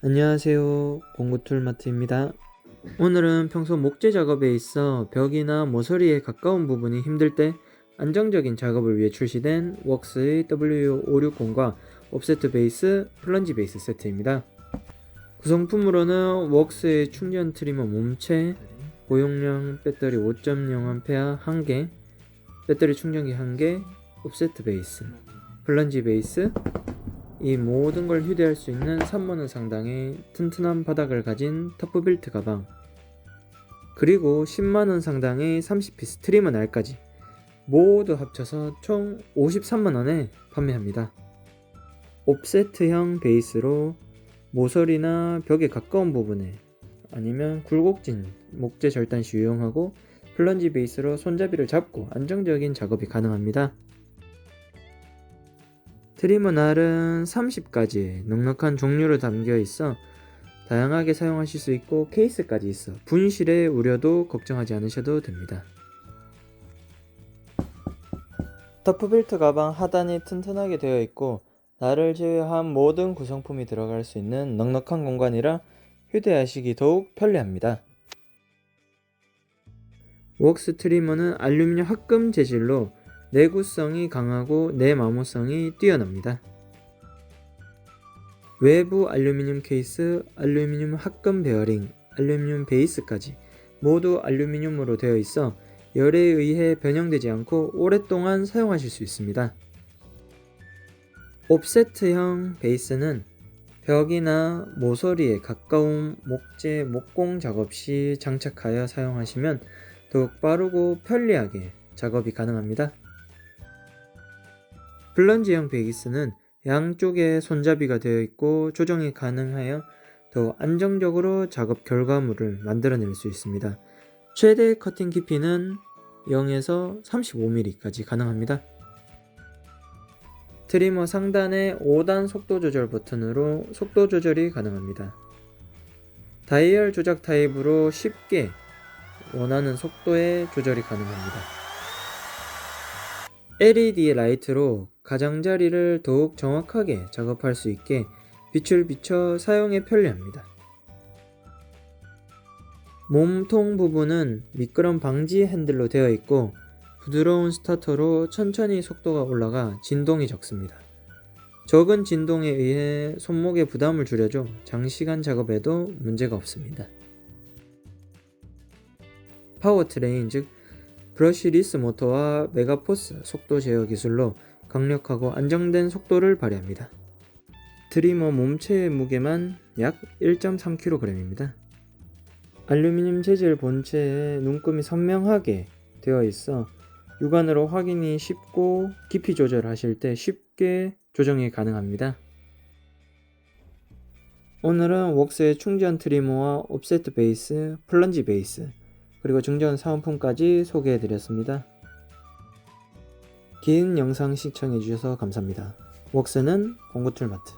안녕하세요. 공구툴마트입니다. 오늘은 평소 목재 작업에 있어 벽이나 모서리에 가까운 부분이 힘들 때 안정적인 작업을 위해 출시된 웍스의 W560과 옵세트 베이스, 플런지 베이스 세트입니다. 구성품으로는 웍스의 충전 트리머 몸체, 고용량 배터리 5.0A 1개, 배터리 충전기 1개, 옵세트 베이스, 플런지 베이스, 이 모든 걸 휴대할 수 있는 3만원 상당의 튼튼한 바닥을 가진 터프빌트 가방 그리고 10만원 상당의 30피 스 트리머 날까지 모두 합쳐서 총 53만원에 판매합니다. 옵세트형 베이스로 모서리나 벽에 가까운 부분에 아니면 굴곡진 목재 절단 시 유용하고 플런지 베이스로 손잡이를 잡고 안정적인 작업이 가능합니다. 트리머 날은 30가지의 넉넉한 종류로 담겨 있어 다양하게 사용하실 수 있고 케이스까지 있어 분실의 우려도 걱정하지 않으셔도 됩니다. 터프빌트 가방 하단이 튼튼하게 되어 있고 날을 제외한 모든 구성품이 들어갈 수 있는 넉넉한 공간이라 휴대하시기 더욱 편리합니다. 웍스 트리머는 알루미늄 합금 재질로 내구성이 강하고 내마모성이 뛰어납니다. 외부 알루미늄 케이스, 알루미늄 합금 베어링, 알루미늄 베이스까지 모두 알루미늄으로 되어 있어 열에 의해 변형되지 않고 오랫동안 사용하실 수 있습니다. 옵세트형 베이스는 벽이나 모서리에 가까운 목재, 목공 작업 시 장착하여 사용하시면 더욱 빠르고 편리하게 작업이 가능합니다. 플런지형 베이스는 양쪽에 손잡이가 되어 있고 조정이 가능하여 더 안정적으로 작업 결과물을 만들어낼 수 있습니다. 최대 커팅 깊이는 0에서 35mm까지 가능합니다. 트리머 상단의 5단 속도 조절 버튼으로 속도 조절이 가능합니다. 다이얼 조작 타입으로 쉽게 원하는 속도의 조절이 가능합니다. LED 라이트로 가장자리를 더욱 정확하게 작업할 수 있게 빛을 비춰 사용에 편리합니다. 몸통 부분은 미끄럼 방지 핸들로 되어 있고 부드러운 스타터로 천천히 속도가 올라가 진동이 적습니다. 적은 진동에 의해 손목에 부담을 줄여줘 장시간 작업에도 문제가 없습니다. 파워트레인 즉 브러쉬리스 모터와 메가포스 속도 제어 기술로 강력하고 안정된 속도를 발휘합니다. 트리머 몸체의 무게만 약 1.3kg입니다. 알루미늄 재질 본체에 눈금이 선명하게 되어 있어 육안으로 확인이 쉽고 깊이 조절하실 때 쉽게 조정이 가능합니다. 오늘은 웍스의 충전 트리머와 옵세트 베이스, 플런지 베이스, 그리고 증전 사은품까지 소개해드렸습니다. 긴 영상 시청해주셔서 감사합니다. 웍스는 공구툴마트